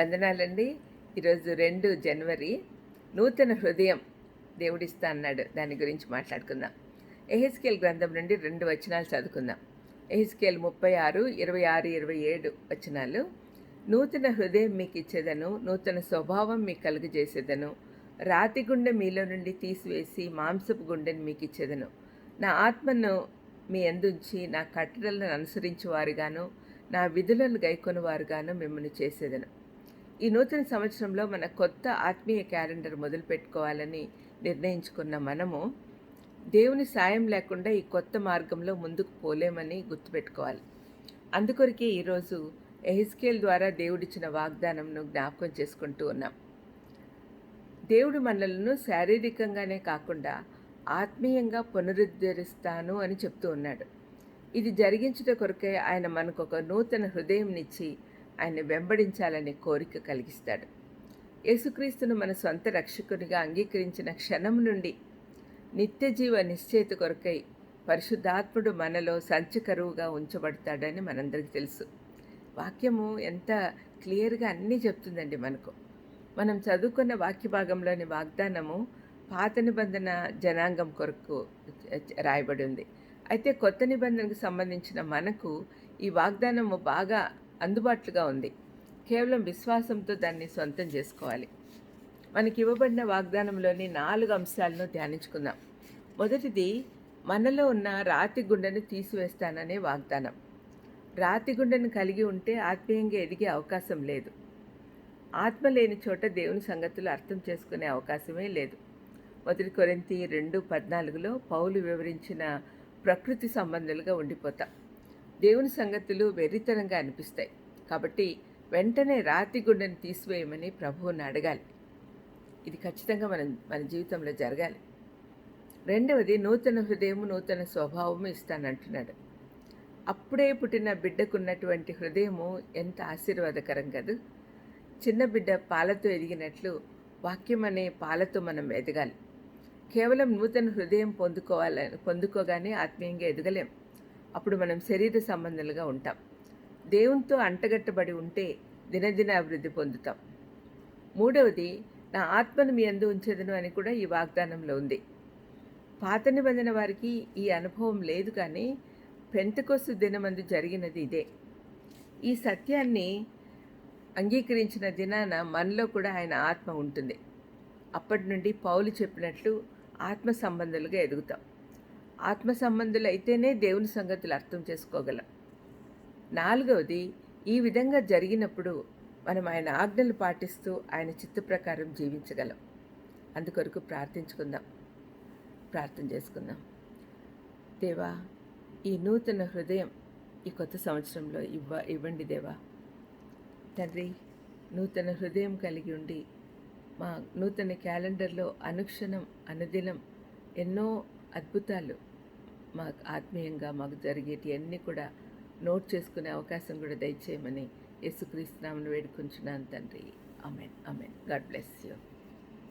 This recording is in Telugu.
వందనాలండి. ఈరోజు రెండు జనవరి నూతన హృదయం దేవుడిస్తా అన్నాడు. దాని గురించి మాట్లాడుకుందాం. ఎహెస్కేల్ గ్రంథం నుండి రెండు వచనాలు చదువుకుందాం. ఎహెస్కేల్ ముప్పై ఆరు ఇరవై ఆరు ఇరవై ఏడు వచనాలు. నూతన హృదయం మీకు ఇచ్చేదను నూతన స్వభావం మీకు కలుగజేసేదను రాతి గుండె మీలో నుండి తీసివేసి మాంసపు గుండెని మీకు ఇచ్చేదను నా ఆత్మను మీ అందుంచి నా కట్టడలను అనుసరించేవారుగాను నా విధులను గైకొని వారుగాను మిమ్మల్ని చేసేదను. ఈ నూతన సంవత్సరంలో మన కొత్త ఆత్మీయ క్యాలెండర్ మొదలు పెట్టుకోవాలని నిర్ణయించుకున్న మనము దేవుని సాయం లేకుండా ఈ కొత్త మార్గంలో ముందుకు పోలేమని గుర్తుపెట్టుకోవాలి. అందుకొరకే ఈరోజు ఎహిస్కేల్ ద్వారా దేవుడిచ్చిన వాగ్దానంను జ్ఞాపకం చేసుకుంటూ ఉన్నాం. దేవుడు మనలను శారీరకంగానే కాకుండా ఆత్మీయంగా పునరుద్ధరిస్తాను అని చెప్తూ ఉన్నాడు. ఇది జరిగించుట కొరకే ఆయన మనకు ఒక నూతన హృదయంనిచ్చి ఆయన వెంబడించాలనే కోరిక కలిగిస్తాడు. యేసుక్రీస్తును మన సొంత రక్షకునిగా అంగీకరించిన క్షణం నుండి నిత్య జీవ నిశ్చయిత కొరకై పరిశుద్ధాత్ముడు మనలో సంచకరువుగా ఉంచబడతాడని మనందరికీ తెలుసు. వాక్యము ఎంత క్లియర్గా అన్నీ చెప్తుందండి మనకు. మనం చదువుకున్న వాక్య భాగంలోని వాగ్దానము పాత నిబంధన జనాంగం కొరకు రాయబడి ఉంది. అయితే కొత్త నిబంధనకు సంబంధించిన మనకు ఈ వాగ్దానము బాగా అందుబాటులో ఉంది. కేవలం విశ్వాసంతో దాన్ని సొంతం చేసుకోవాలి. మనకి ఇవ్వబడిన వాగ్దానంలోని నాలుగు అంశాలను ధ్యానించుకుందాం. మొదటిది మనలో ఉన్న రాతి గుండెను తీసివేస్తాననే వాగ్దానం. రాతి గుండెను కలిగి ఉంటే ఆత్మీయంగా ఎదిగే అవకాశం లేదు. ఆత్మ లేని చోట దేవుని సంగతులు అర్థం చేసుకునే అవకాశమే లేదు. మొదటి కొరింతి రెండు పద్నాలుగులో పౌలు వివరించిన ప్రకృతి సంబంధాలుగా ఉండిపోతాం. దేవుని సంగతులు వెర్రితనంగా అనిపిస్తాయి. కాబట్టి వెంటనే రాతి గుండెను తీసివేయమని ప్రభువుని అడగాలి. ఇది ఖచ్చితంగా మన మన జీవితంలో జరగాలి. రెండవది నూతన హృదయము నూతన స్వభావము ఇస్తానంటున్నాడు. అప్పుడే పుట్టిన బిడ్డకున్నటువంటి హృదయము ఎంత ఆశీర్వాదకరం కదా. చిన్న బిడ్డ పాలతో ఎదిగినట్లు వాక్యం అనే పాలతో మనం ఎదగాలి. కేవలం నూతన హృదయం పొందుకోవాలని పొందుకోగానే ఆత్మీయంగా ఎదగలేం. అప్పుడు మనం శరీర సంబంధాలుగా ఉంటాం. దేవునితో అంటగట్టబడి ఉంటే దినదిన అభివృద్ధి పొందుతాం. మూడవది నా ఆత్మను మీ అందు ఉంచదను అని కూడా ఈ వాగ్దానంలో ఉంది. పాత నిబంధన వారికి ఈ అనుభవం లేదు కానీ పెంతకొస్తు దినమందు జరిగినది ఇదే. ఈ సత్యాన్ని అంగీకరించిన దినాన మనలో కూడా ఆయన ఆత్మ ఉంటుంది. అప్పటి నుండి పౌలు చెప్పినట్లు ఆత్మ సంబంధాలుగా ఎదుగుతాం. ఆత్మ సంబంధులు అయితేనే దేవుని సంగతులు అర్థం చేసుకోగలం. నాలుగవది ఈ విధంగా జరిగినప్పుడు మనం ఆయన ఆజ్ఞలు పాటిస్తూ ఆయన చిత్త ప్రకారం జీవించగలం. అందుకొరకు ప్రార్థించుకుందాం. ప్రార్థన చేసుకుందాం. దేవా ఈ నూతన హృదయం ఈ కొత్త సంవత్సరంలో ఇవ్వ ఇవ్వండి దేవా. తండ్రి నూతన హృదయం కలిగి ఉండి మా నూతన క్యాలెండర్లో అనుక్షణం అనుదినం ఎన్నో అద్భుతాలు మాకు ఆత్మీయంగా మాకు జరిగేటి అన్నీ కూడా నోట్ చేసుకునే అవకాశం కూడా దయచేయమని యేసుక్రీస్తునామను వేడుకుంటున్నాను తండ్రి. Amen amen god bless you.